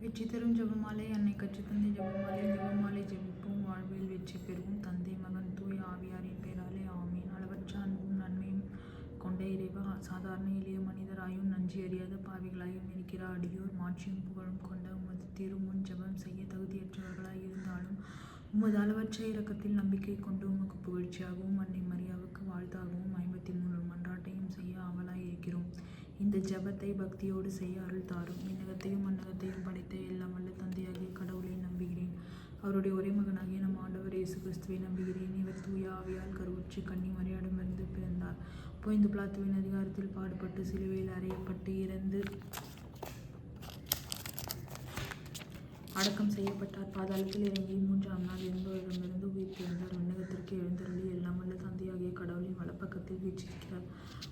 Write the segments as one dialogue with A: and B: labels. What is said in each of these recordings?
A: வெற்றி தரும் ஜெபமாலை அன்னை கற்றுத்தந்தை ஜெபமாலை ஜெபமாலை ஜெபிப்போம். வாழ்வில் வெற்றி பெறுவோம். தந்தை மகன் தூய் ஆவியாரின் பெயராலே ஆமீன். அளவற்ற அன்பும் நன்மையும் கொண்ட இறைவா சாதாரண எளிய மனிதராயும் நன்றி அறியாத பாவிகளாயும் இருக்கிற அடியோர் மாட்சியும் புகழும் கொண்ட உமது திருமுன் ஜெபம் செய்ய தகுதியற்றவர்களாய் இருந்தாலும் உமது அளவற்ற இறக்கத்தில் நம்பிக்கை கொண்டு உமக்கு புகழ்ச்சியாகவும் அன்னை மரியாவுக்கு வாழ்த்தாகவும் இந்த ஜெபத்தை பக்தியோடு செய்ய அருள் தாரும். விண்ணகத்தையும் மன்னகத்தையும் படைத்த எல்லாம் வல்ல தந்தையாகிய கடவுளை நம்புகிறேன். அவருடைய ஒரே மகனாகிய நம் ஆண்டவர் இயேசு கிறிஸ்துவை நம்புகிறேன். இவர் தூய ஆவியால் கருவுற்று கன்னி இருந்து பிறந்தார். பொய்ந்து பிளாத்துவின் அதிகாரத்தில் பாடுபட்டு சிலுவையில் அறையப்பட்டு இறந்து அடக்கம் செய்யப்பட்டார். பாதாளத்தில் இறங்கி மூன்றாம் நாள் என்பவரிடமிருந்து உயிர் பிறந்தார் விண்ணகத்திற்கு எழுந்தருளி எல்லாம் வல்ல தந்தையாகிய கடவுளின் வலப்பக்கத்தில் வீற்றிருக்கிறார்.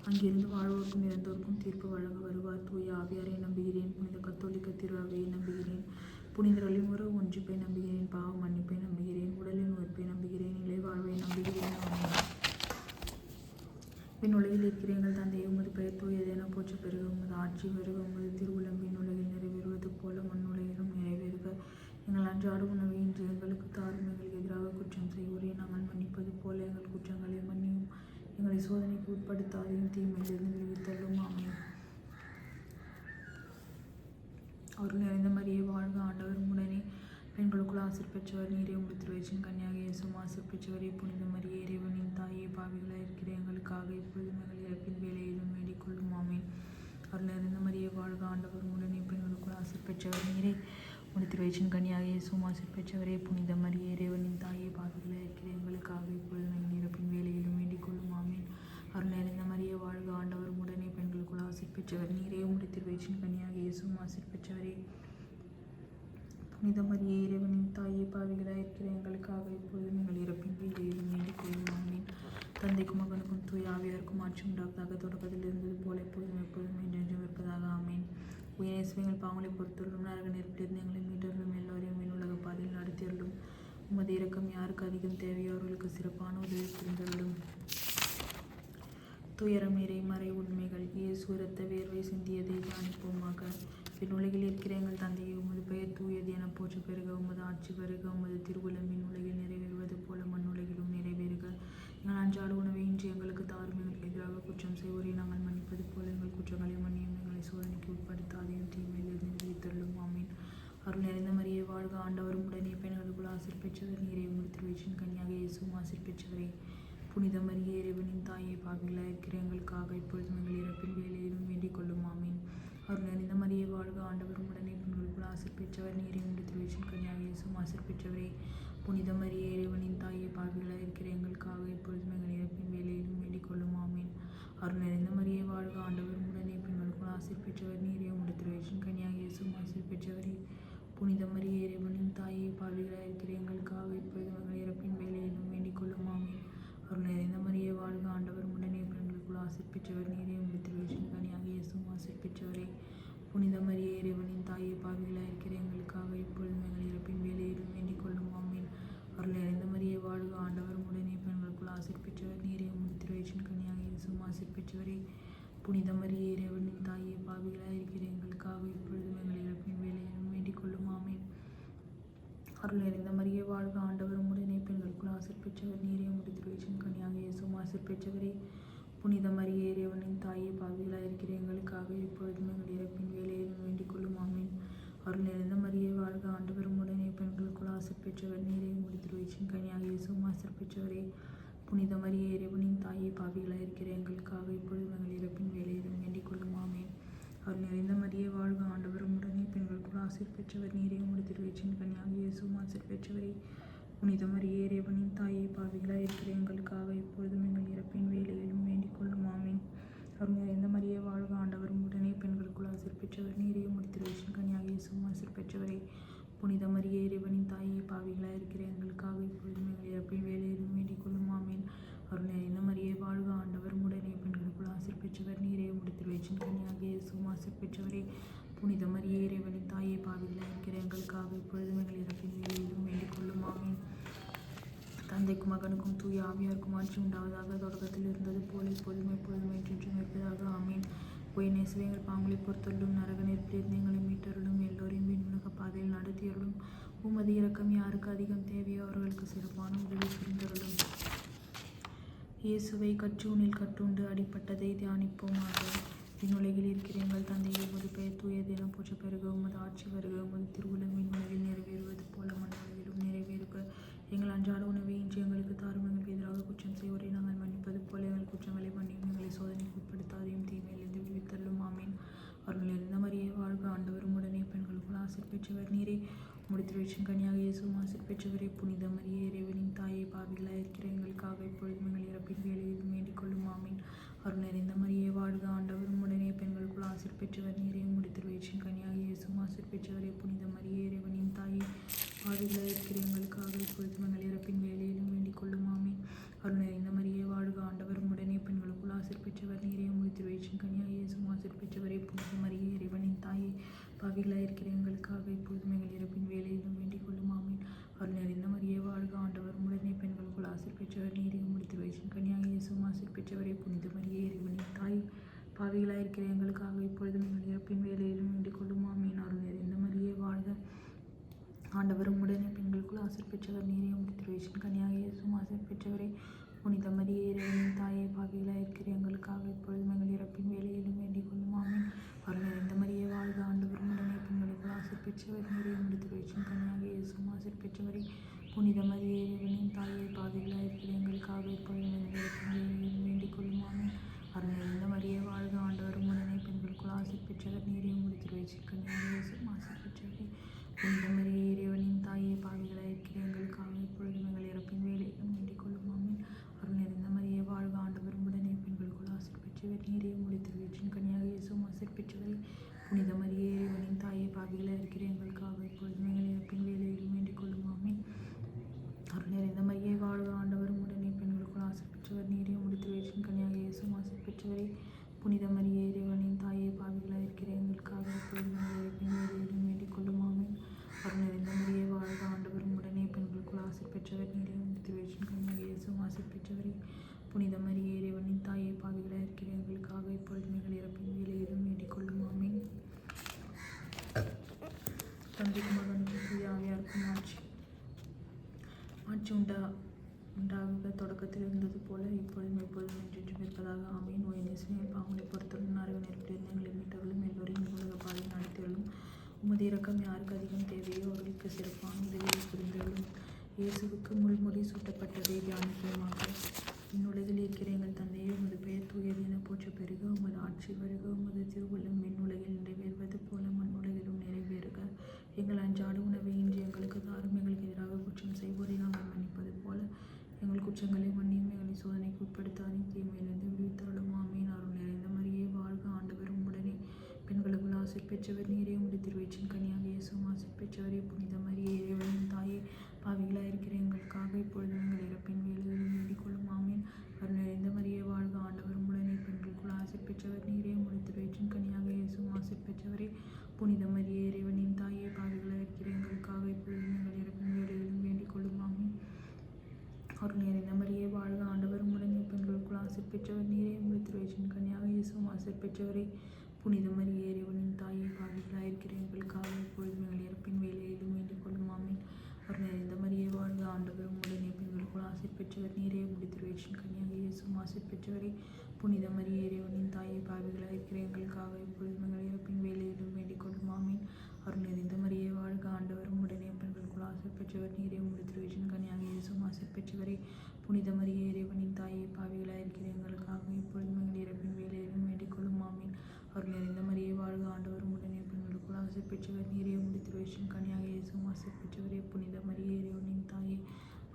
A: அங்கிருந்து வாழ்வோருக்கும் இறந்தோருக்கும் தீர்ப்பு வழங்க வருவார். தூய ஆவியாரை நம்புகிறேன். புனித கத்தோலிக்க திருவாவையை நம்புகிறேன். புனிதர்களின் உறவு ஒன்றிப்பை நம்புகிறேன். பாவ மன்னிப்பை நம்புகிறேன். உடலின் உறுப்பை நம்புகிறேன். நிலை வாழ்வை நம்புகிறேன். என் உலகில் இருக்கிற எங்கள் தந்தையை உமது பெயர் தூயதென போற்ற பெருக. உமது ஆட்சி வருக உமது திருவுளம் உலகில் நிறைவேறுவது போல மண்ணுலகிலும் நிறைவேறுக. எங்கள் அன்றாட உணவை இன்று எங்களுக்கு தாரும். எங்களுக்கு எதிராக குற்றம் செய்வோரே. நாங்கள் மன்னிப்பது போல எங்கள் குற்றங்களை மன்னியும். எங்களை சோதனைக்கு உட்படுத்தாதையும் தீமையிலிருந்து விடுவித்தள்ளும் ஆமென். அவர்கள் நிறைந்த மாதிரியே வாழ்க ஆண்டவர் உடனே பெண்களுக்குள் ஆசிர் பெற்றவர் நீரே உங்கள் திருவச்சின் கன்னியாக இயேசும் ஆசிர் பெற்றவரே. புனித மரிய இறைவனின் தாயே பாவிகளாக இருக்கிற எங்களுக்காக இப்பொழுது மகள் இறப்பின் வேலையிலும் வேண்டிக் ஆமேன். அவர்கள் அருள் நிறைந்த மரியே வாழ்க ஆண்டவர் உடனே பெண்களுக்குள் ஆசிர் பெற்றவர் நீரே உங்கள் திருவச்சின் கன்னியாக இயேசும் ஆசிர் பெற்றவரே. புனித மரிய இறைவனின் தாயே பாவிகளாக இருக்கிற எங்களுக்காக இப்பொழுது மகள் இறப்பின் அவர் அருள் நிறைந்த மரியே வாழ்க. ஆண்டவர் உடனே பெண்களுக்குள் ஆசிர் பெற்றவர். நீரே உம்முடைய திருவயிற்றின் கனியாக இயேசும் ஆசிர் பெற்றவரே. புனித மரியே இறைவனின் தாயே பாவிகளாக இருக்கிற எங்களுக்காக இப்போது நீங்கள் இறப்பின் வேலையிலும் என்று கொள்ளும். தந்தைக்கும் மகனுக்கும் தூய் ஆவியாருக்கும் ஆட்சி உண்டாவதாக தொடக்கத்தில் இருந்தது போல எப்போதும் எப்போதும் என்றென்றும் இருப்பதாக. ஆமேன். உயரேசுவை எங்கள் பாவங்களை பொறுத்துள்ளும் நரக நெருப்பிலிருந்து எங்களை மீட்டர்களும் எல்லோரையும் விண்ணுலக பாதையில் நடத்தியருளும். உமது இறக்கம் யாருக்கு அதிகம் தேவையோ அவர்களுக்கு சிறப்பான உதவி புரிந்தருளும். துயரம் நிறை மறை உண்மைகள் இயேசு இரத்த வேர்வை சிந்தியதை தியானிப்போமாக உலகில் இருக்கிற எங்கள் தந்தையை உமது பெயர் தூயது என போற்று பெருக. உமது ஆட்சி பெருக. உமது திருவுளம் உலகில் நிறைவேறுவது போல மண்ணுலகிலும் நிறைவேறுக. எங்கள் அன்றாட உணவை இன்று எங்களுக்கு தாரும். எங்களுக்கு எதிராக குற்றம் செய்வோரை நாங்கள் மன்னிப்பது போல எங்கள் குற்றங்களை மன்னியும் எங்களை சோதனைக்கு உட்படுத்தாதையும் தீமையிலிருந்து விடுவித்தள்ளும் ஆமீன். அருள் நிறைந்த மரியே வாழ்க ஆண்டவரும். உடனே பெண்களுக்குள் ஆசிர் பெற்றவர் நீரை. உங்கள் திருவயிற்றின் கன்னியாக இயேசுவும் ஆசிர் பெற்றவரே புனித மரியே இறைவனின் தாயை பாவிகளாக இருக்கிற எங்களுக்காக இப்பொழுதும் எங்கள் இறப்பின் வேலையிலும் வேண்டிக் கொள்ளும். ஆமீன். அவர் நிறைந்த மரியே வாழ்க ஆண்டவரும் உடனே பெண்களுக்குள் ஆசிர் பெற்றவர் நீரின் திருவேஷன் திருவயிற்றின் கன்னியாக இயேசும் ஆசிர் பெற்றவரே. புனித மரியே இறைவனின் தாயை பாவிகளாக இருக்கிற எங்களுக்காக இப்பொழுதும் எங்கள் இறப்பின் வேலையிலும் வேண்டிக் கொள்ளும். ஆமீன். அவர் நிறைந்த மரியே வாழ்க ஆண்டவரும் உடனே பெண்களுக்குள் ஆசிர் பெற்றவர் நீரே உங்கள் திருவேஷன் கன்னியாக இயேசுவும் ஆசிர் பெற்றவரே. புனித மரியே இறைவனின் தாயை பாவிகளாக இருக்கிற எங்களுக்காக இப்பொழுதும் எங்கள் இறப்பின் வேலையிலும் கருணை நிறைந்த மரியே வாழ்க ஆண்டவர் உடனே பெண்களுக்குள் பெற்றவர் நீரே உங்கள் திருவயிற்றின் கனியாக இயேசுவும் புனித மரியே இறைவனின் தாயை பாவிகளாக இருக்கிற எங்களுக்காக இப்பொழுது எங்கள் இறப்பின் வேலையிலும் வேண்டிக் கொள்ளும். ஆமீன். அருள் நிறைந்த மரியே வாழ்க ஆண்டவர் உடனே பெண்களுக்குள் ஆசிர் பெற்றவர் நீரே உங்கள் திருவயிற்றின் கனியாக இயேசும் ஆசிர் பெற்றவரே புனித மரியே இறைவனின் தாயை பாவிகளாக இருக்கிற எங்களுக்காக இப்பொழுது எங்கள் இறப்பின் வேலையிலும் வேண்டிக் கொள்ளும். ஆமீன். அருள் நிறைந்த மரியே வாழ்க ஆண்டவரும் உடனே பெண்களுக்குள் ஆசிர் பெற்றவர் நீரே உமது திருவயிற்றின் கனியாக இயேசுமாசர் பெற்றவரே புனித மரிய இறைவனின் தாயே பாவிகளாக இருக்கிற எங்களுக்காக இப்பொழுதும் எங்கள் இறப்பின் வேலையிலும் வேண்டிக் கொள்ளும். ஆமேன். அருள் நிறைந்த மரியை வாழ்க ஆண்டவரும் உடனே பெண்களுக்குள் ஆசிர் பெற்றவர் நீரே உமது திருவயிற்றின் கனியாக இயேசுமாசர் பெற்றவரே புனித மரியே இறைவனின் தாயே பாவிகளாக இருக்கிற எங்களுக்காக இப்பொழுதும் எங்கள் இறப்பின் வேலையிலும் வேண்டிக் கொள்ளும். ஆமேன். அவர் நிறைந்த மரியே வாழ்க ஆண்டவரும் உடனே பெண்களுக்குள் ஆசிர் பெற்றவர் நீரே உமது திருவயிற்றின் கனியாக இயேசுவும் ஆசிர் பெற்றவரே புனித மரியே இறைவனின் தாயை பாவிகளாக இருக்கிற எங்களுக்காக இப்பொழுதும் எங்கள் இறப்பின் வேலையிலும் வேண்டிக் கொள்ளும். ஆமீன். அருள் நிறைந்த மரியே வாழ்க ஆண்டவரும். உடனே பெண்களுக்குள் ஆசிர் பெற்றவர் நீரே. உடைய திருவயிற்றின் கனியாக இயேசுவும் ஆசிர் பெற்றவரை. புனித மரியே இறைவனின் தாயை பாவிகளாக இருக்கிற எங்களுக்காக இப்பொழுதும் எங்கள் இறப்பின் வேலையிலும் ஆவியாருக்கும் உண்டாவதாக தொடக்கத்தில் இருந்தது. போல இப்பொழுதும் எப்பொழுதும் என்றென்றும் இருப்பதாக ஆமீன் பொய் நேசுவை எங்கள் பாவங்களை பொறுத்தள்ளும் நரக நெருப்பிலிருந்து மீட்டருளும் எல்லோரையும் விண்ணுலக பாதையில் நடத்தியருளும் உமது இரக்கம் யாருக்கு அதிகம் தேவையோ அவர்களுக்கு சிறப்பான உதவி புரிந்தருளும். இயேசுவை கற்றூனில் கட்டுண்டு அடிப்பட்டதை தியானிப்போமாக. விண்ணுலகில் இருக்கிற எங்கள் தந்தையை உமது பெயர் தூய தினம் போற்ற பெருக உமது ஆட்சி வருக உமது திருவுளம் விண்ணுலகில் நிறைவேறுவது போல மண்ணுலகிலும் நிறைவேறுக. எங்கள் அன்றாட உணவை இன்று எங்களுக்கு தாரும். எங்களுக்கு எதிராக குற்றம் செய்வோரை நாங்கள் மன்னிப்பது போல எங்கள் குற்றங்களை மன்னியும். எங்களை சோதனைக்கு உட்படுத்தாதையும் தீமையிலிருந்து விழித்தள்ளும் ஆமீன். அவர்கள் இருந்த மாதிரியே வாழ்க ஆண்டவரும். உடனே பெண்களுக்குள் ஆசிர் பெற்றவர் நீரே. முடித்திருவேற்றும் கனியாக இயேசுவும் ஆசிர் பெற்றவரே. புனித மரிய இறைவனின் தாயை பாவிகளாக இருக்கிற எங்களுக்காக இப்பொழுதும் எங்களை இறப்பின் வேலையில் வேண்டிக் கொள்ளும் ஆமீன் அருள் நிறைந்த மரியே வாழ்க ஆண்டவரும் உடனே பெண்களுக்குள் ஆசிர் பெற்றவர் நீரே முடித்திருவேற்றும் கனியாக இயேசுவும் ஆசிர் பெற்றவரே புனித மரியே இறைவனின் தாயை பாவிகளாக இருக்கிற எங்களுக்காக இப்பொழுதும் எங்கள் இறப்பின் வேலையிலும் வேண்டிக் கொள்ளும் ஆமீன் அருள் நிறைந்த மரியே வாழ்க ஆண்டவரும் உடனே பெண்களுக்குள் ஆசிர் பெற்றவர் நீரே முடித்திருவேற்றும் கனியாக இயேசுவும் ஆசிர் பெற்றவரே புனித மரியே இறைவனின் தாயை பாவிகளாக இருக்கிற எங்களுக்காக இப்பொழுதும் எங்கள் இறப்பின் வேலையிலும் வேண்டிக் கொள்ளும் ஆமீன் அருள் நிறைந்த மரியே வாழ்க ஆண்டவர் உடனே பெண்களுக்குள் ஆசிர் பெற்றவர் நீரே முடித்து வயசின் கன்னியாக ஆசிர் பெற்றவரே புனித மரியே தாய் பாவிகளாக இருக்கிற எங்களுக்காக இப்பொழுதும் எங்கள் இறப்பின் வேலையிலும் வேண்டிக் கொள்ளும். ஆமீன். அருள் நிறைந்த மரியே வாழ்க. ஆண்டவரும் உடனே பெண்களுக்குள் ஆசிர் பெற்றவர் நீரே முடித்து வயசின் கன்னியாக ஆசிர் பெற்றவரே புனித மரியே இறைவனின் தாயை பாவிகளாக இருக்கிற எங்களுக்காக இப்பொழுதும் எங்கள் இறப்பின் வேலையிலும் வேண்டிக் கொள்ளும். ஆமீன். அருள் நிறைந்த மரியே வாழ்க. ஆண்டவரும் உடனே பெண்களுக்குள் ஆசிர் பெற்றவர் நீரே முடித்து வயசின் கன்னியாக இயேசுவும் ஆசிர் பெற்றவரே புனித மரியே இறைவனின் தாயை பாவிகளாக இருக்கிற எங்களுக்காக இப்பொழுதும் எங்கள் இறப்பின் வேலையிலும் வேண்டிக் கொள்ளும் ஆமீன் அருள் நிறைந்த மரியே வாழ்க ஆண்டவரும் உடனே பெண்களுக்குள் ஆசிர் பெற்றவர் நீரே முடித்து வயசின் கன்னியாக இயேசுவும் ஆசிர் பெற்றவரே புனித மரியே இறைவனின் தாயை பாவிகளாக இருக்கிற எங்களுக்காக இப்பொழுதும் எங்கள் இறப்பின் வேலையிலும் வேண்டிக் கொள்ளும் ஆமீன் அருள் நிறைந்த மரியே வாழ்க ஆண்டவரும் உடனே பெண்களுக்குள் ஆசிர் பெற்றவர் நீரே முடித்து வயிற்றின் கன்னியாக இயேசுவும் ஆசிர் பெற்றவரே புனித மரியே இறைவனின் தாயை பாவிகளாக இருக்கிற எங்களுக்காக இப்பொழுதும் எங்கள் இறப்பின் வேலையிலும் வேண்டிக் கொள்ளும் ஆமீன் அருள் நிறைந்த மரியே வாழ்க ஆண்டவரும் உடனே பெண்களுக்குள் ஆசிர் பெற்றவர் நீரே முடித்து வயிற்றின் கன்னியாக இயேசுவும் ஆசிர் பெற்றவரே புனித மரியே இறைவனின் தாயை பாவிகளாக இருக்கிற எங்களுக்காக இப்பொழுதும் எங்கள் இறப்பின் வேலையிலும் வேண்டிக் கொள்ளும் ஆமீன் அருள் நிறைந்த மரியே வாழ்க ஆண்டவரும் உடனே பெண்களுக்குள் ஆசிர் பெற்றவர் நீரே முடித்து வயிற்றின் கன்னியாக இயேசுவும் ஆசிர் பெற்றவரே புனித மரியே இறைவனின் தாயை பாவிகளாக இருக்கிற எங்களுக்காக இப்பொழுதும் எங்கள் இறப்பின் வேலையிலும் வேண்டிக் கொள்ளும் ஆமீன் தந்தைக்கும் மகனுக்கும் தூய ஆவியாருக்கும் ஆட்சி ஆட்சி உண்டா உண்டாகுக தொடக்கத்தில் இருந்தது போல இப்பொழுதும் எப்பொழுதும் என்றென்றும் இருப்பதாக ஆமீன் நோய் நேசனையை பாவங்களை பொறுத்தவரும் அறிவு நெருப்பிலிருந்து எங்களை மீட்டவர்களும் எல்லோரையும் உலக பாதை நடத்தியவர்களும் இறக்கம் யாருக்கு அதிகம் தேவையோ அவர்களுக்கு சிறப்பான உதவியை புரிந்தவர்களும் இயேசுவுக்கு முள்மொழி சூட்டப்பட்டதை தியானிப்போமாக உலகில் இருக்கிற எங்கள் தந்தையே உமது பெயர் தூயது என போற்ற பெருக. உமது ஆட்சி வருக. உமது திருவுள்ளம் உலகில் நிறைவேறுவது போல மண்ணுலகிலும் நிறைவேறுக. எங்கள் அன்றாட உணவை இன்று எங்களுக்கு தாரும். எங்களுக்கு எதிராக குற்றம் செய்வோரை நாங்கள் மன்னிப்பது போல. எங்கள் குற்றங்களை மன்னியும். எங்களை சோதனைக்கு உட்படுத்தாதையும் தீமையிலிருந்து விடுவித்தருளும். ஆமீன் நிறைந்த மரியே வாழ்க ஆண்டவரும் உடனே பெண்களுக்குள் ஆசிர் பெற்றவர் நீரே உடைய திருவயிற்றின் கனியாக இயேசுவும் ஆசிர் பெற்றவரே புனித மரியே இறைவனின் தாயே பாவிகளாக இருக்கிற எங்களுக்காக இப்பொழுது எங்கள் இறப்பின் வேலையிலும் வேண்டிக்கொள்ளும். ஆமீன். அவர் நிறைந்த மரியே வாழ்க ஆண்டவரும் உடனே பெண்களுக்குள் ஆசிர் பெற்றவர் நீரே உடைய திருவயிற்றின் கனியாக இயேசுவும் ஆசிர் பெற்றவரே புனித மரியே இறைவனின் தாயே பாவிகளாக இருக்கிற எங்களுக்காக இப்பொழுது எங்கள் இறப்பின் வேலையிலும் வேண்டிக்கொள்ளும். ஆமீன். அவர் நிறைந்த மரியே வாழ்க ஆண்டவரும் உடனே பெண்களுக்குள் ஆசிர் பெற்றவர் நீரே உடைய திருவயிற்றின் கனியாக இயேசுவும் ஆசிர் பெற்றவரே புனித மரியே இறைவனின் தாயை பாவிகளாக இருக்கிற எங்களுக்காக இப்பொழுதும் எங்கள் இறப்பின் வேலையிலும் வேண்டிக் கொள்ளும் ஆமீன் அருள் நிறைந்த மரியே வாழ்க ஆண்டவரும் உடனே பெண்களுக்குள் ஆசிர் பெற்றவர் நீரே உடைய கன்னியாக இயேசு இயேசுவும் பெற்றவரை புனித மரிய இறைவனின் தாயை பாவிகளாக இருக்கிற எங்களுக்காக இப்பொழுதும் எங்கள் இறப்பின் வேலையிலும் வேண்டிக் கொள்ளும் ஆமீன். அருள் நிறைந்த மரியே வாழ்க ஆண்டவரும் உடனே பெண்களுக்குள் ஆசை பெற்றவர் நீரே. உடைய திருவயிற்றின் இயேசு இயேசுவும் பெற்றவரை புனித மரிய இறைவனின் தாயை பாவிகளாக இருக்கிற எங்களுக்காக இப்பொழுதும் எங்கள் இறப்பின் வேலையிலும் வேண்டிக் கொள்ளும் ஆமீன். அருள் நிறைந்த மரியே வாழ்க ஆண்டவரும் உடனே பெண்களுக்குள் ஆசை பெற்றவர் நீரே. உடைய திருவயிற்றின் கனியாக இயேசுவும் பெற்றவரே புனித மரிய இறைவனின் தாயை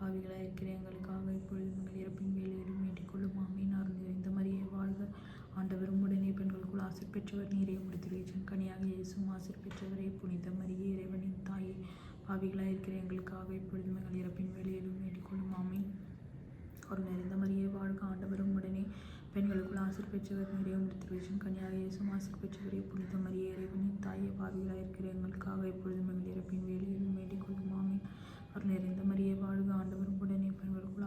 A: பாவிகளாக இருக்கிற எங்களுக்காக இப்பொழுது எங்கள் இறப்பின் வேலையிலும் வேண்டிக் கொள்ளும் ஆமீன். அருள் நிறைந்த மரியே வாழ்க. ஆண்டவரும் உடனே பெண்களுக்குள் ஆசிர் பெற்றவர் நீரே. உடைய கனியாக இயேசும் ஆசிர் பெற்றவரே. புனித மரியே இறைவனின் தாயை. பாவிகளாக இருக்கிற எங்களுக்காக இப்பொழுது எங்கள் இறப்பின் வேலையிலும் வேண்டிக் கொள்ளும் ஆமீன். அருள் நிறைந்த மரியே வாழ்க. ஆண்டவரும் உடனே பெண்களுக்குள் ஆசிர் பெற்றவர் நீரையும் உடைய கனியாக இயேசும் ஆசிர் பெற்றவரே. புனித மரியே இறைவனின் தாயை. பாவிகளாக இருக்கிற எங்களுக்காக இப்பொழுது எங்கள் இறப்பின் வேலையிலும் வேண்டிக் கொள்ளும் ஆமீன். அருள் நிறைந்த மரியே வாழ்க.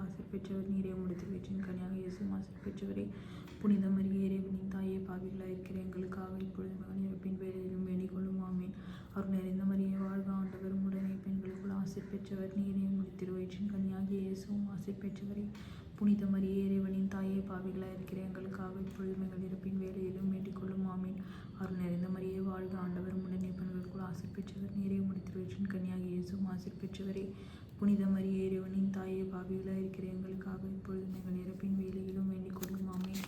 A: ஆசை ஆசிர் பெற்றவர் நீரே முடித்து திருவயிற்றின் கனியாக இயேசும் ஆசிர் பெற்றவரே புனித மரியே இறைவனின் தாயே பாவிகளாக இருக்கிற எங்களுக்காக இப்பொழுது மகன் இறப்பின் வேலையிலும் வேண்டிக் கொள்ளும் ஆமீன். அருள் நிறைந்த மரியை வாழ்க ஆண்டவரும் உடனே பெண்களுக்குள் பெற்றவர் நீரே முடித்திரு வயிற்றின் கனியாகிய இயேசுவும் ஆசை பெற்றவரே புனித மரியே இறைவனின் தாயே பாவிகளாக இருக்கிற எங்களுக்காக இப்பொழுது எங்கள் இறப்பின் வேலையிலும் வேண்டிக் கொள்ளும் ஆமீன். அருள் நிறைந்த மரியே வாழ்க ஆண்டவர். உடனே பெண்களுக்குள் ஆசை பெற்றவர் நீரே உம்முடைய திருவயிற்றின் இயேசும் இயேசுவும் ஆசை பெற்றவரே புனித மரியே இறைவனின் தாயே பாவிகளாக இருக்கிற எங்களுக்காக இப்பொழுதும் எங்கள் இறப்பின் வேலையிலும் வேண்டிக் கொள்ளும். ஆமீன்.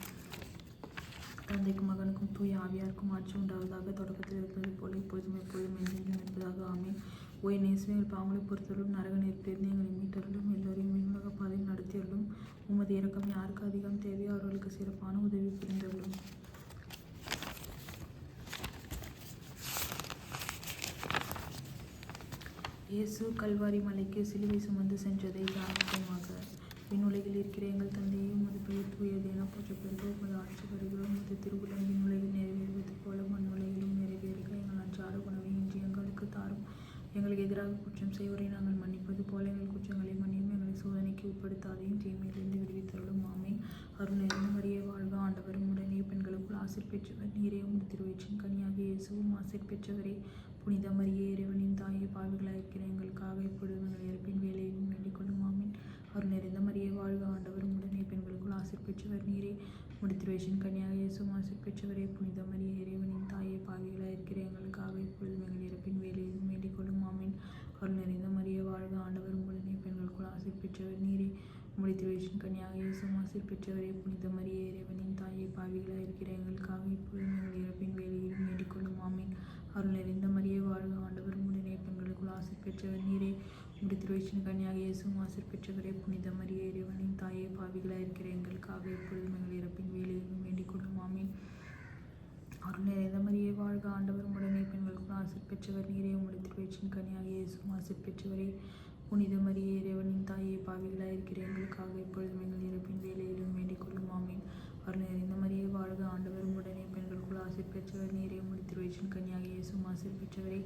A: தந்தைக்கும் மகனுக்கும் தூய் ஆவியாருக்கும் ஆட்சி உண்டாவதாக தொடக்கத்தில் இருப்பது போல இப்பொழுதும் எப்பொழுதும் என்றென்றும் இருப்பதாக. ஆமீன். ஓய் நேசுமையில் பாவங்களை பொறுத்தவரும் நரக நெருப்பிலிருந்து எங்களை மீட்டருளும். எல்லோரையும் மின்மக பாதையில் நடத்தியருளும். உமது இறக்கம் யாருக்கு அதிகம்? தேவையோ? அவர்களுக்கு சிறப்பான உதவி புரிந்தவர்களும் இயேசு கல்வாரி மலைக்கு சிலுவை சுமந்து சென்றதை தியானிப்போமாக விண்ணுலகில் இருக்கிற எங்கள் தந்தையே உமது பெயர் தூயது என போற்ற பெருக உமது ஆட்சி வருக உமது திருவுளம் விண்ணுலகில் நிறைவேறுவது போல மண்ணுலகிலும் நிறைவேறுக. எங்கள் அன்றாட உணவை இன்றி எங்களுக்கு தாரும். எங்களுக்கு எதிராக குற்றம் செய்வரை நாங்கள் மன்னிப்பது போல எங்கள் குற்றங்களை மன்னியும். எங்களை சோதனைக்கு உட்படுத்தாதையும் தீமையிலிருந்து விடுவித்தருளும். ஆமை அருள் நிறைந்த மரியே வாழ்க ஆண்டவரும் உடனே. பெண்களுக்குள் ஆசிர் பெற்றவர். நீரே உமது திருவயிற்றின் கனியாக இயேசுவும் ஆசிர் பெற்றவரே. புனித மரிய இறைவனின் தாயே பாவிகளாக இருக்கிற எங்களுக்காக இப்பொழுது எங்கள் இறப்பின் வேலையிலும் வேண்டிக் கொள்ளும் ஆமீன் அருள் நிறைந்த மரியே வாழ்க ஆண்டவரும் உடனே பெண்களுக்குள் ஆசிர் பெற்றவர் நீரே உமது கன்னியாக இயேசு இயேசுவும் பெற்றவரே புனித மரிய இறைவனின் தாயை பாவிகளாக இருக்கிற எங்களுக்காக இப்பொழுது எங்கள் இறப்பின் வேலையிலும் வேண்டிக் கொள்ளும். ஆமீன். அருள் நிறைந்த மரிய வாழ்க ஆண்டவர் உடனே பெண்களுக்குள் ஆசை பெற்றவர் நீரே. உம்முடைய திருவயிற்றின் கன்னியாக இயேசு ஆசிர் பெற்றவரே புனித மரிய இறைவனின் தாயை பாவிகளாக இருக்கிற எங்களுக்காக இப்பொழுது எங்கள் இறப்பின் வேலையிலும் வேண்டிக் கொள்ளும். ஆமீன். அருள் நிறைந்த மரிய வாழ்க ஆண்டவர் பெற்றவர் நீரே உம்முடைய திருவயிற்றின் கனியாக இயேசுவும் ஆசிர் பெற்றவரே புனித மரிய இறைவனின் தாயே பாவிகளாக இருக்கிற எங்களுக்காக எப்பொழுதும் எங்கள் இறப்பின் வேலையிலும் வேண்டிக் கொள்ளும். ஆமீன். அருள் நிறைந்த மரியே வாழ்க ஆண்டவர் உடனே பெண்களுக்குள் ஆசிர் பெற்றவர் நீரே உம்முடைய திருவயிற்றின் கனியாக இயேசுவும் ஆசிர் பெற்றவரே புனித மரிய இறைவனின் தாயே பாவிகளாக இருக்கிற எங்களுக்காக எப்பொழுதும் எங்கள் இறப்பின் வேலையிலும் வேண்டிக் கொள்ளும். ஆமீன். அருள் நிறைந்த மரியே வாழ்க ஆண்டவர் உடனே பெண்களுக்குள் ஆசிர் பெற்றவர் நீரே உம்முடைய திருவயிற்றின் கனியாக இயேசும் ஆசிர் பெற்றவரே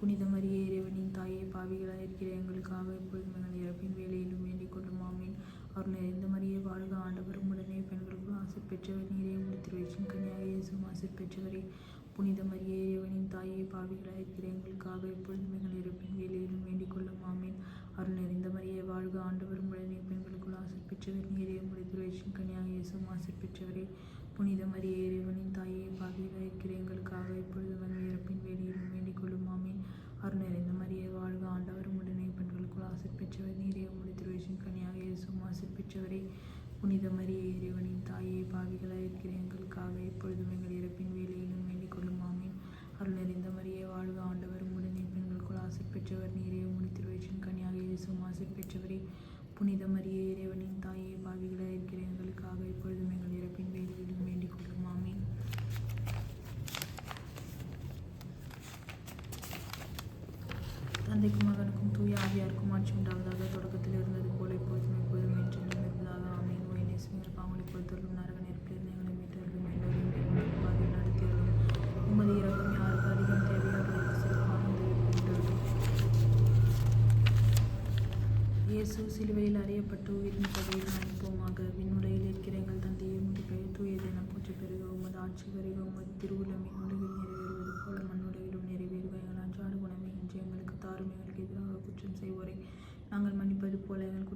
A: புனித மரியே இறைவனின் தாயே பாவிகளாக இருக்கிற எங்களுக்காக எப்பொழுதும் எங்கள் இறப்பின் வேலையிலும் வேண்டிக் கொள்ளும். ஆமீன். அவர் நிறைந்த மரியே வாழ்க ஆண்டவரும் உடனே பெண்களுக்கும் ஆசை பெற்றவர். நீரே முடித்து திருவயிற்றின் கன்னியாக இயேசும் ஆசை பெற்றவரே. புனித மரியே இறைவனின் தாயே பாவிகளாக இருக்கிற எங்களுக்காக எப்பொழுதும் எங்கள் இறப்பின் வேலையிலும் வேண்டிக் கொள்ளும். ஆமீன். அருள் நிறைந்த மரியே வாழ்க ஆண்டவரும் உடனே பெண்களுக்குள் ஆசை பெற்றவர். நீரே முடித்து திருவயிற்றின் கன்னியாக இயேசும் ஆசை பெற்றவரே. புனித மரியே இறைவனின் தாயே பாவிகளாக இருக்கிற எங்களுக்காக எப்பொழுதும் எங்கள் இறப்பின் வேலையிலும் வேண்டிக் கொள்ளும் ஆமீன் அருள் நிறைந்த மரியே வாழ்க ஆண்டவரும் உடனே பெண்களுக்குள் ஆசிர் பெற்றவர் நீரே உம்முடைய திருவயிற்றின் கனியாக இயேசுவும் ஆசிர் பெற்றவரே புனித இறைவனின் தாயே பாவிகளாக இருக்கிற எங்களுக்காக எப்பொழுதும் எங்கள் இறப்பின் வேலையிலும் வேண்டிக் கொள்ளும். ஆமீன். அருள் நிறைந்த மரியே வாழ்க ஆண்டவர். உடனே பெண்களுக்குள் ஆசிர் பெற்றவர். நீரே முடித்திருவேற்றின் கனியாக இயேசும் ஆசிர் பெற்றவரே. புனித மரிய இறைவனின் தாயே பாவிகளாக இருக்கிற எங்களுக்காக எப்பொழுதும் எங்கள் இறப்பின் வேலையிலும்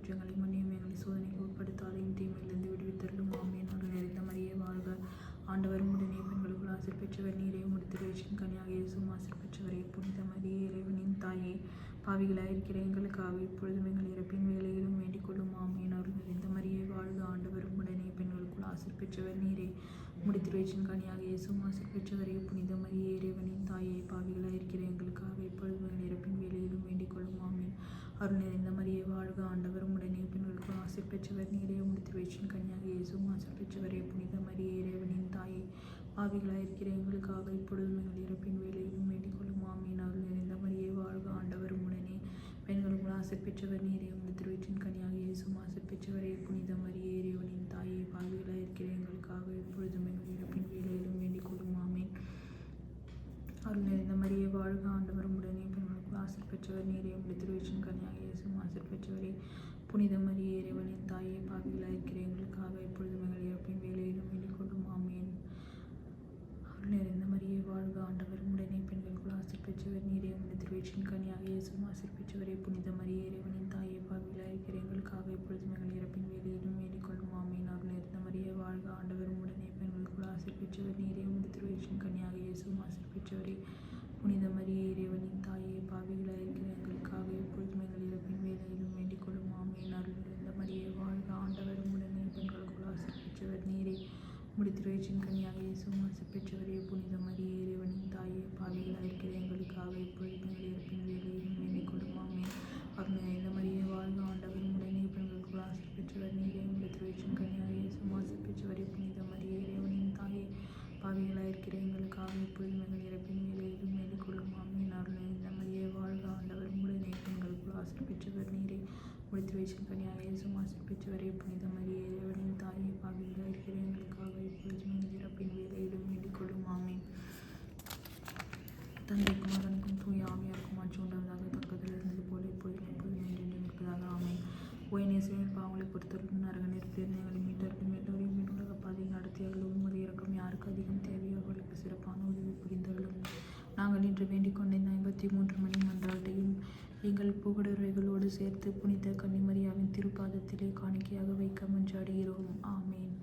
A: குற்றங்களை மன்னியும் எங்களை சோதனைக்கு உட்படுத்தாதையும் தீமையிலிருந்து விடுவித்தருளும். ஆமீன். அருள் நிறைந்த மரியே வாழ்க. ஆண்டவரும் உடனே பெண்களுக்குள் ஆசிர் பெற்றவர். நீரே உமது கனியாக இயேசும் ஆசிர் பெற்றவரே. புனித மரியே இறைவனின் தாயே பாவிகளாக இருக்கிற எங்களுக்காக இப்பொழுதும் எங்கள் இறப்பின் வேலையிலும் வேண்டிக் கொள்ளும். அருள் நிறைந்த மரியே வாழ்க. ஆண்டவரும் உடனே பெண்களுக்குள் ஆசிர் பெற்றவர். நீரே உம்முடைய திருவச்சின் கனியாக இயேசும் ஆசிர் பெற்றவரே. புனித மரியே இறைவனின் தாயே பாவிகளாக இருக்கிற எங்களுக்காக இப்பொழுதும் எங்கள் இறப்பின் வேலையிலும் வேண்டிக் கொள்ளும். ஆமீன். அருள் நிறைந்த மரியே வாழ்க ஆண்டவரும் உடனே பெண்களுக்கும் ஆசை பெற்றவர் நீரே முடித்து திருவச்சின் கன்னியாக இயேசும் ஆசை பெற்றவரே புனித மரியே இறைவனின் தாயே. பாவிகளாக இருக்கிற எங்களுக்காக இப்பொழுதும் எங்கள் இறப்பின் வேலையிலும் வேண்டிக் கொள்ளும். ஆமீன். அருள் நிறைந்த மரியே வாழ்க ஆண்டவரும் உடனே பெண்களுக்குள் ஆசை பெற்றவர் நீரே முடித்து வச்சின் கன்னியாக இயேசும் ஆசை பெற்றவரே புனித மரியே இறைவனின் தாயே. பாவிகளாக இருக்கிற எங்களுக்காக இப்பொழுதும் எங்கள் இறப்பின் வேலையிலும் வேண்டிக் கொள்ளும். ஆமீன். அருள் நிறைந்த மரியே வாழ்க ஆண்டவரும் உடனே ஆசிர் பெற்றவர் நீரே உம்முடைய திருவச்சின் கனியாக ஆசிர் பெற்றவரே புனித மரியே இறைவனின் தாயே பாவிகளாக இருக்கிற உம்முடைய திருவயிற்றின் இயேசுமாசு பெற்றவரே புனித மரியே இறைவனின் தாயே பாவிகளாய் இருக்கிற எங்களுக்காக இப்பொழுது எங்கள் இறப்பின் வேலையிலும் வேண்டிக் கொடுமாமே ஆமீன். இந்த மரியே வாழ்க ஆண்டவர் உடனே பெண்களுக்கு ஆசை பெற்றவர் நீரே உம்முடைய திருவயிற்றின் இயேசுமாசு பெற்றவரே புனித மரியே இறைவனின் தாயே பாவிகளாக இருக்கிற எங்களுக்காக இப்பொழுது எங்கள் இறப்பின் வேலையிலும் வேண்டிக் கொள்ளும் ஆமீன். இந்த மரியே வாழ்க ஆண்டவர் உடனே பெண்களுக்கு ஆசை பெற்றவர் நீரே உம்முடைய திருவயிற்றின் இயேசுமாசு பெற்றவரே புனித மரியே சேர்த்து புனித கன்னிமரியாவின் திருப்பாதத்திலே காணிக்கையாக வைக்க மன்றாடுகிறோம். ஆமேன்.